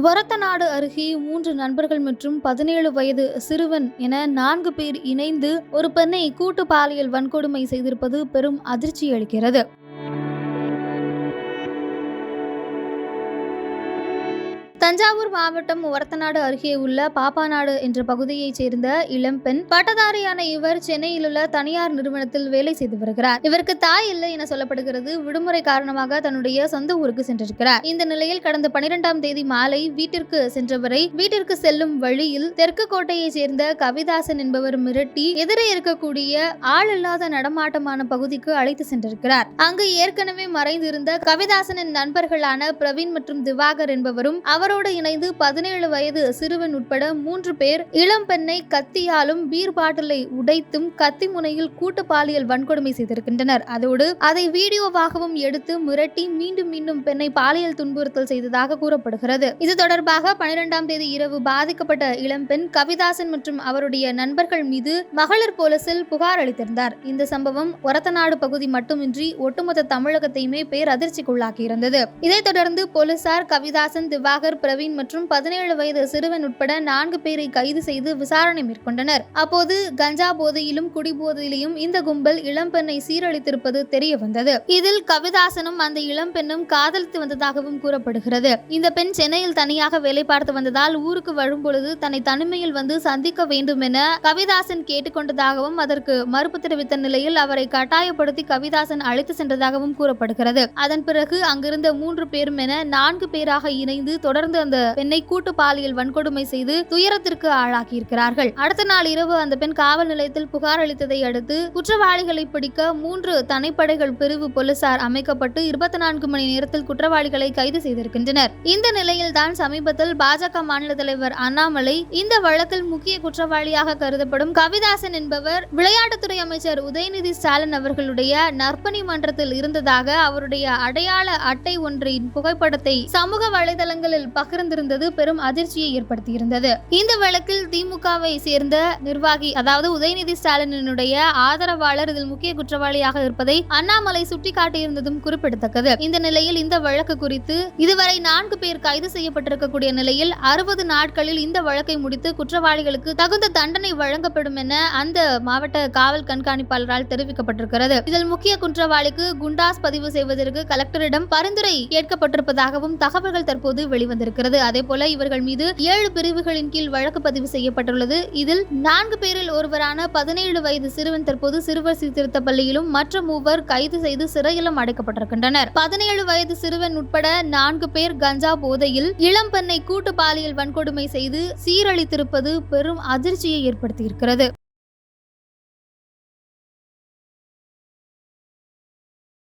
வரத்தநாடு அருகே மூன்று நண்பர்கள் மற்றும் பதினேழு வயது சிறுவன் என நான்கு பேர் இணைந்து ஒரு பெண்ணை கூட்டு பாலியல் வன்கொடுமை செய்திருப்பது பெரும் அதிர்ச்சி அளிக்கிறது தஞ்சாவூர் மாவட்டம் ஒரத்தநாடு அருகே உள்ள பாப்பாநாடு என்ற பகுதியைச் சேர்ந்த இளம்பெண் பட்டதாரியான இவர் சென்னையில் உள்ள தனியார் நிறுவனத்தில் வேலை செய்து வருகிறார். இவருக்கு தாய் இல்லை என சொல்லப்படுகிறது. விடுமுறை காரணமாக தன்னுடைய சொந்த ஊருக்கு சென்றிருக்கிறார். இந்த நிலையில் கடந்த பனிரெண்டாம் தேதி மாலை வீட்டிற்கு சென்றவரை வீட்டிற்கு செல்லும் வழியில் தெற்கு கோட்டையைச் சேர்ந்த கவிதாசன் என்பவர் மிரட்டி எதிரே இருக்கக்கூடிய ஆள் இல்லாத நடமாட்டமான பகுதிக்கு அழைத்து சென்றிருக்கிறார். அங்கு ஏற்கனவே மறைந்திருந்த கவிதாசனின் நண்பர்களான பிரவீன் மற்றும் திவாகர் என்பவரும் அவர் அவரோடு இணைந்து பதினேழு வயது சிறுவன் உட்பட மூன்று பேர் இளம் பெண்ணை கத்தியாலும் பீர் பாட்டிலை உடைத்தும் கத்தி முனையில் கூட்டு பாலியல் வன்கொடுமை செய்திருக்கின்றனர். அதோடு அதை வீடியோவாகவும் எடுத்து மிரட்டி மீண்டும் மீண்டும் பெண்ணை பாலியல் துன்புறுத்தல் செய்ததாக கூறப்படுகிறது. இது தொடர்பாக பனிரெண்டாம் தேதி இரவு பாதிக்கப்பட்ட இளம்பெண் கவிதாசன் மற்றும் அவருடைய நண்பர்கள் மீது மகளிர் போலீசில் புகார் அளித்திருந்தார். இந்த சம்பவம் ஒரத்தநாடு பகுதி மட்டுமின்றி ஒட்டுமொத்த தமிழகத்தையுமே பேரதிர்ச்சிக்குள்ளாக்கியிருந்தது. இதைத் தொடர்ந்து போலீசார் கவிதாசன் திவாகர் பிரவீன் மற்றும் பதினேழு வயது சிறுவன் உட்பட நான்கு பேரை கைது செய்து விசாரணை மேற்கொண்டனர். அப்போது கஞ்சா போதையிலும் குடிபோதையிலும் இந்த கும்பல் இளம்பெண்ணை சீரழித்திருப்பது தெரிய வந்தது. இதில் கவிதாசனும் அந்த இளம்பெண்ணும் காதலித்து வந்ததாகவும் கூறப்படுகிறது. இந்த பெண் சென்னையில் தனியாக வேலை பார்த்து வந்ததால் ஊருக்கு வரும்பொழுது தன்னை தனிமையில் வந்து சந்திக்க வேண்டும் என கவிதாசன் கேட்டுக்கொண்டதாகவும் அதற்கு மறுப்பு தெரிவித்த நிலையில் அவரை கட்டாயப்படுத்தி கவிதாசன் அழைத்து சென்றதாகவும் கூறப்படுகிறது. அதன் பிறகு அங்கிருந்த மூன்று பேரும் என நான்கு பேராக இணைந்து தொடர்ந்து தொடர்ந்து அந்த பெண்ணை கூட்டு பாலியல் வன்கொடுமை செய்து துயரத்திற்கு ஆளாக்கி இருக்கிறார்கள் அடுத்த நாள் இரவு அந்த பெண் காவல் நிலையத்தில் புகார் அளித்ததை அடுத்து குற்றவாளிகளை பிடிக்க மூன்று தனிப்படைகள் பிரிவு போலீசார் அமைக்கப்பட்டு இருபத்தி நான்கு மணி நேரத்தில் குற்றவாளிகளை கைது செய்திருக்கின்றனர். இந்த நிலையில் தான் சமீபத்தில் பாஜக மாநில தலைவர் அண்ணாமலை இந்த வழக்கில் முக்கிய குற்றவாளியாக கருதப்படும் கவிதாசன் என்பவர் விளையாட்டுத்துறை அமைச்சர் உதயநிதி ஸ்டாலின் அவர்களுடைய நற்பணி மன்றத்தில் இருந்ததாக அவருடைய அடையாள அட்டை ஒன்றின் புகைப்படத்தை சமூக வலைதளங்களில் பகிர்ந்திருந்தது பெரும் அதிர்ச்சியை ஏற்படுத்தியிருந்தது. இந்த வழக்கில் திமுகவை சேர்ந்த நிர்வாகி அதாவது உதயநிதி ஸ்டாலினுடைய ஆதரவாளர் இதில் முக்கிய குற்றவாளியாக இருப்பதை அண்ணாமலை சுட்டிக்காட்டியிருந்ததும் குறிப்பிடத்தக்கது. இந்த நிலையில் இந்த வழக்கு குறித்து இதுவரை நான்கு பேர் கைது செய்யப்பட்டிருக்கக்கூடிய நிலையில் அறுபது நாட்களில் இந்த வழக்கை முடித்து குற்றவாளிகளுக்கு தகுந்த தண்டனை வழங்கப்படும் என அந்த மாவட்ட காவல் கண்காணிப்பாளரால் தெரிவிக்கப்பட்டிருக்கிறது. இதில் முக்கிய குற்றவாளிக்கு குண்டாஸ் பதிவு செய்வதற்கு கலெக்டரிடம் பரிந்துரை கேட்கப்பட்டிருப்பதாகவும் தகவல்கள் தற்போது இருக்கிறது. அதே போல இவர்கள் மீது ஏழு பிரிவுகளின் கீழ் வழக்கு பதிவு செய்யப்பட்டுள்ளது. இதில் நான்கு பேரில் ஒருவரான பதினேழு வயது சிறுவன் தற்போது சிறுவர் சீர்திருத்த பள்ளியிலும் மற்ற மூவர் கைது செய்து சிறையிலும் அடைக்கப்பட்டிருக்கின்றனர். பதினேழு வயது சிறுவன் உட்பட நான்கு பேர் கஞ்சா போதையில் இளம் பெண்ணை கூட்டு பாலியல் வன்கொடுமை செய்து சீரழித்திருப்பது பெரும் அதிர்ச்சியை ஏற்படுத்தியிருக்கிறது.